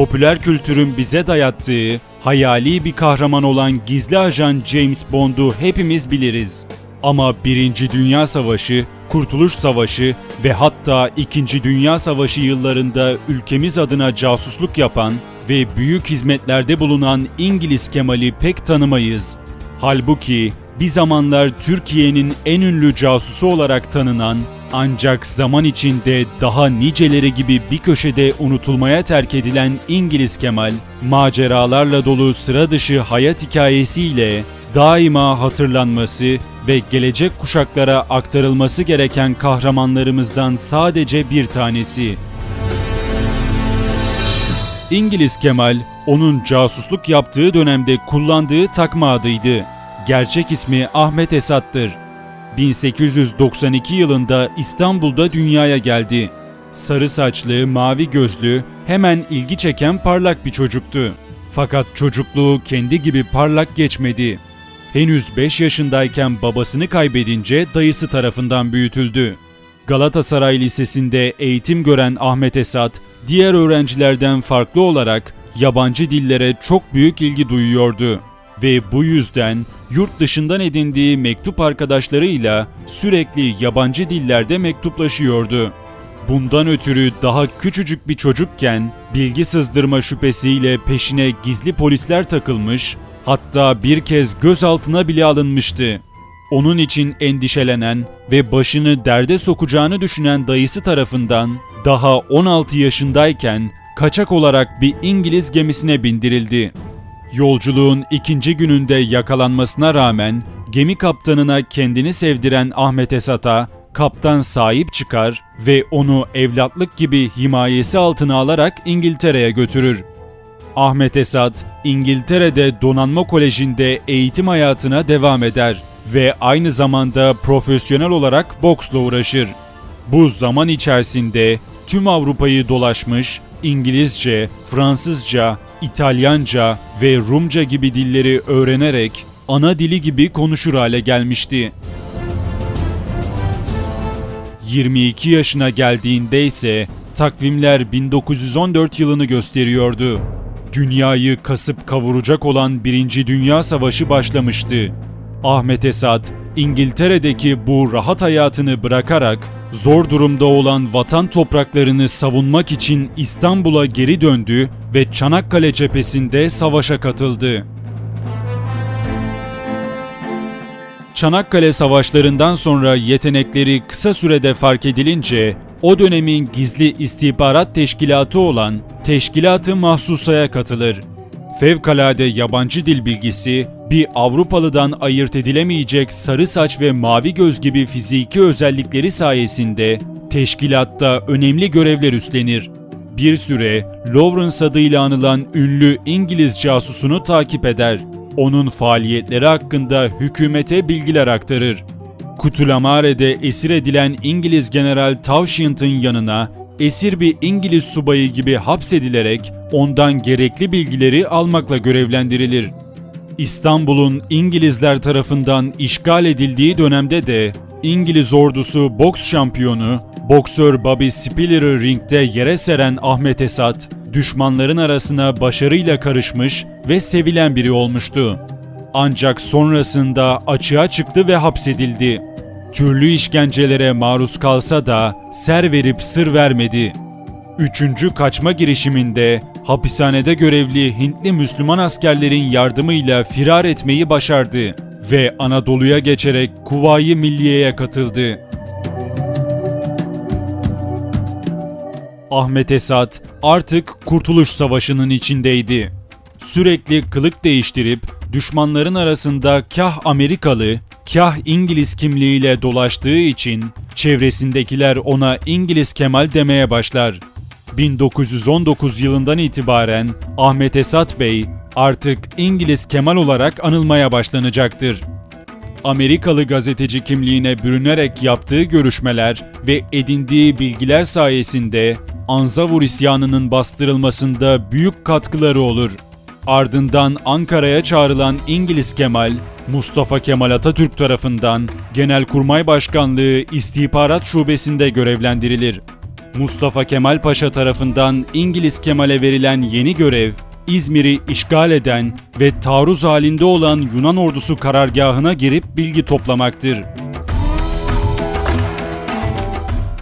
popüler kültürün bize dayattığı hayali bir kahraman olan gizli ajan James Bond'u hepimiz biliriz. Ama Birinci Dünya Savaşı, Kurtuluş Savaşı ve hatta İkinci Dünya Savaşı yıllarında ülkemiz adına casusluk yapan ve büyük hizmetlerde bulunan İngiliz Kemal'i pek tanımayız. Halbuki bir zamanlar Türkiye'nin en ünlü casusu olarak tanınan ancak zaman içinde daha niceleri gibi bir köşede unutulmaya terk edilen İngiliz Kemal, maceralarla dolu sıra dışı hayat hikayesiyle daima hatırlanması ve gelecek kuşaklara aktarılması gereken kahramanlarımızdan sadece bir tanesi. İngiliz Kemal, onun casusluk yaptığı dönemde kullandığı takma adıydı. Gerçek ismi Ahmet Esat'tır. 1892 yılında İstanbul'da dünyaya geldi. Sarı saçlı, mavi gözlü, hemen ilgi çeken parlak bir çocuktu. Fakat çocukluğu kendi gibi parlak geçmedi. Henüz 5 yaşındayken babasını kaybedince dayısı tarafından büyütüldü. Galatasaray Lisesi'nde eğitim gören Ahmet Esat, diğer öğrencilerden farklı olarak yabancı dillere çok büyük ilgi duyuyordu ve bu yüzden yurt dışından edindiği mektup arkadaşlarıyla sürekli yabancı dillerde mektuplaşıyordu. Bundan ötürü daha küçücük bir çocukken bilgi sızdırma şüphesiyle peşine gizli polisler takılmış, hatta bir kez gözaltına bile alınmıştı. Onun için endişelenen ve başını derde sokacağını düşünen dayısı tarafından daha 16 yaşındayken kaçak olarak bir İngiliz gemisine bindirildi. Yolculuğun ikinci gününde yakalanmasına rağmen gemi kaptanına kendini sevdiren Ahmet Esat'a kaptan sahip çıkar ve onu evlatlık gibi himayesi altına alarak İngiltere'ye götürür. Ahmet Esat, İngiltere'de Donanma Koleji'nde eğitim hayatına devam eder ve aynı zamanda profesyonel olarak boksla uğraşır. Bu zaman içerisinde tüm Avrupa'yı dolaşmış, İngilizce, Fransızca, İtalyanca ve Rumca gibi dilleri öğrenerek ana dili gibi konuşur hale gelmişti. 22 yaşına geldiğinde ise takvimler 1914 yılını gösteriyordu. Dünyayı kasıp kavuracak olan Birinci Dünya Savaşı başlamıştı. Ahmet Esat, İngiltere'deki bu rahat hayatını bırakarak zor durumda olan vatan topraklarını savunmak için İstanbul'a geri döndü ve Çanakkale cephesinde savaşa katıldı. Çanakkale savaşlarından sonra yetenekleri kısa sürede fark edilince o dönemin gizli istihbarat teşkilatı olan Teşkilat-ı Mahsusa'ya katılır. Fevkalade yabancı dil bilgisi, bir Avrupalıdan ayırt edilemeyecek sarı saç ve mavi göz gibi fiziki özellikleri sayesinde teşkilatta önemli görevler üstlenir. Bir süre Lawrence adıyla anılan ünlü İngiliz casusunu takip eder. Onun faaliyetleri hakkında hükümete bilgiler aktarır. Kutulamare'de esir edilen İngiliz General Townshend'ın yanına esir bir İngiliz subayı gibi hapsedilerek ondan gerekli bilgileri almakla görevlendirilir. İstanbul'un İngilizler tarafından işgal edildiği dönemde de İngiliz ordusu boks şampiyonu, boksör Bobby Spiller'ı ringde yere seren Ahmet Esat, düşmanların arasına başarıyla karışmış ve sevilen biri olmuştu. Ancak sonrasında açığa çıktı ve hapsedildi. Türlü işkencelere maruz kalsa da ser verip sır vermedi. Üçüncü kaçma girişiminde hapishanede görevli Hintli Müslüman askerlerin yardımıyla firar etmeyi başardı ve Anadolu'ya geçerek Kuvayi Milliye'ye katıldı. Ahmet Esat artık Kurtuluş Savaşı'nın içindeydi. Sürekli kılık değiştirip düşmanların arasında kah Amerikalı, kah İngiliz kimliğiyle dolaştığı için çevresindekiler ona İngiliz Kemal demeye başlar. 1919 yılından itibaren Ahmet Esat Bey artık İngiliz Kemal olarak anılmaya başlanacaktır. Amerikalı gazeteci kimliğine bürünerek yaptığı görüşmeler ve edindiği bilgiler sayesinde Anzavur isyanının bastırılmasında büyük katkıları olur. Ardından Ankara'ya çağrılan İngiliz Kemal, Mustafa Kemal Atatürk tarafından Genelkurmay Başkanlığı İstihbarat Şubesi'nde görevlendirilir. Mustafa Kemal Paşa tarafından İngiliz Kemal'e verilen yeni görev, İzmir'i işgal eden ve taarruz halinde olan Yunan ordusu karargahına girip bilgi toplamaktır.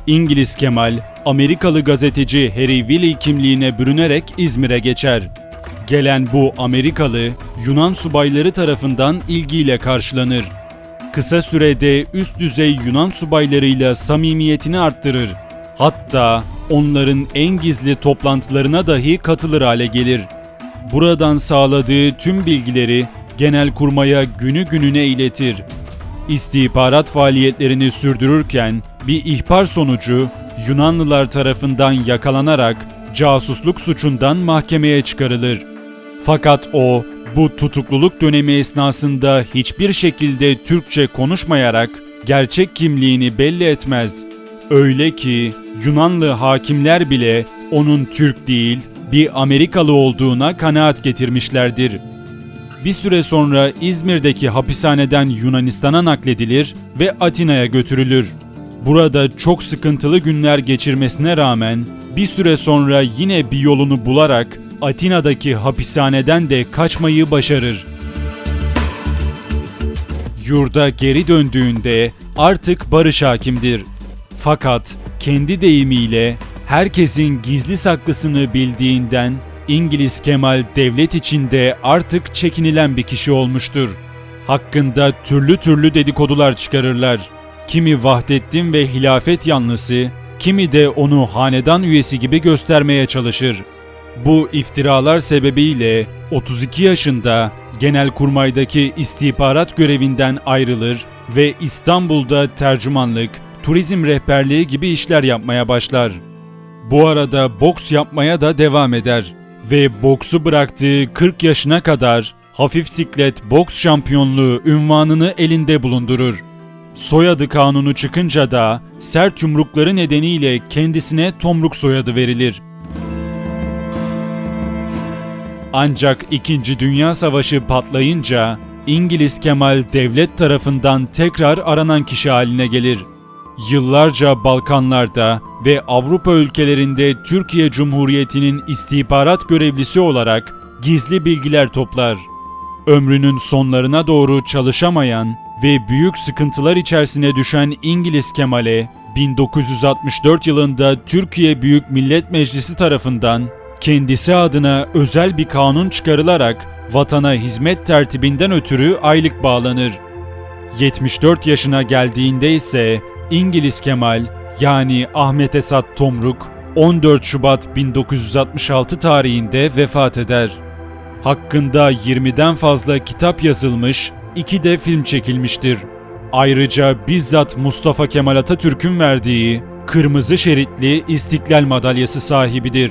İngiliz Kemal, Amerikalı gazeteci Harry Willey kimliğine bürünerek İzmir'e geçer. Gelen bu Amerikalı, Yunan subayları tarafından ilgiyle karşılanır. Kısa sürede üst düzey Yunan subaylarıyla samimiyetini arttırır. Hatta onların en gizli toplantılarına dahi katılır hale gelir. Buradan sağladığı tüm bilgileri Genelkurmay'a günü gününe iletir. İstihbarat faaliyetlerini sürdürürken bir ihbar sonucu Yunanlılar tarafından yakalanarak casusluk suçundan mahkemeye çıkarılır. Fakat o bu tutukluluk dönemi esnasında hiçbir şekilde Türkçe konuşmayarak gerçek kimliğini belli etmez. Öyle ki Yunanlı hakimler bile onun Türk değil, bir Amerikalı olduğuna kanaat getirmişlerdir. Bir süre sonra İzmir'deki hapishaneden Yunanistan'a nakledilir ve Atina'ya götürülür. Burada çok sıkıntılı günler geçirmesine rağmen bir süre sonra yine bir yolunu bularak Atina'daki hapishaneden de kaçmayı başarır. Yurda geri döndüğünde artık barış hakimdir. Fakat kendi deyimiyle herkesin gizli saklısını bildiğinden İngiliz Kemal devlet içinde artık çekinilen bir kişi olmuştur. Hakkında türlü türlü dedikodular çıkarırlar. Kimi Vahdettin ve hilafet yanlısı, kimi de onu hanedan üyesi gibi göstermeye çalışır. Bu iftiralar sebebiyle 32 yaşında Genelkurmay'daki istihbarat görevinden ayrılır ve İstanbul'da tercümanlık, turizm rehberliği gibi işler yapmaya başlar. Bu arada boks yapmaya da devam eder ve boksu bıraktığı 40 yaşına kadar hafif siklet boks şampiyonluğu ünvanını elinde bulundurur. Soyadı kanunu çıkınca da sert yumrukları nedeniyle kendisine Tomruk soyadı verilir. Ancak 2. Dünya Savaşı patlayınca İngiliz Kemal devlet tarafından tekrar aranan kişi haline gelir. Yıllarca Balkanlarda ve Avrupa ülkelerinde Türkiye Cumhuriyeti'nin istihbarat görevlisi olarak gizli bilgiler toplar. Ömrünün sonlarına doğru çalışamayan ve büyük sıkıntılar içerisine düşen İngiliz Kemal'e 1964 yılında Türkiye Büyük Millet Meclisi tarafından kendisi adına özel bir kanun çıkarılarak vatana hizmet tertibinden ötürü aylık bağlanır. 74 yaşına geldiğinde ise İngiliz Kemal yani Ahmet Esat Tomruk 14 Şubat 1966 tarihinde vefat eder. Hakkında 20'den fazla kitap yazılmış, iki de film çekilmiştir. Ayrıca bizzat Mustafa Kemal Atatürk'ün verdiği kırmızı şeritli İstiklal Madalyası sahibidir.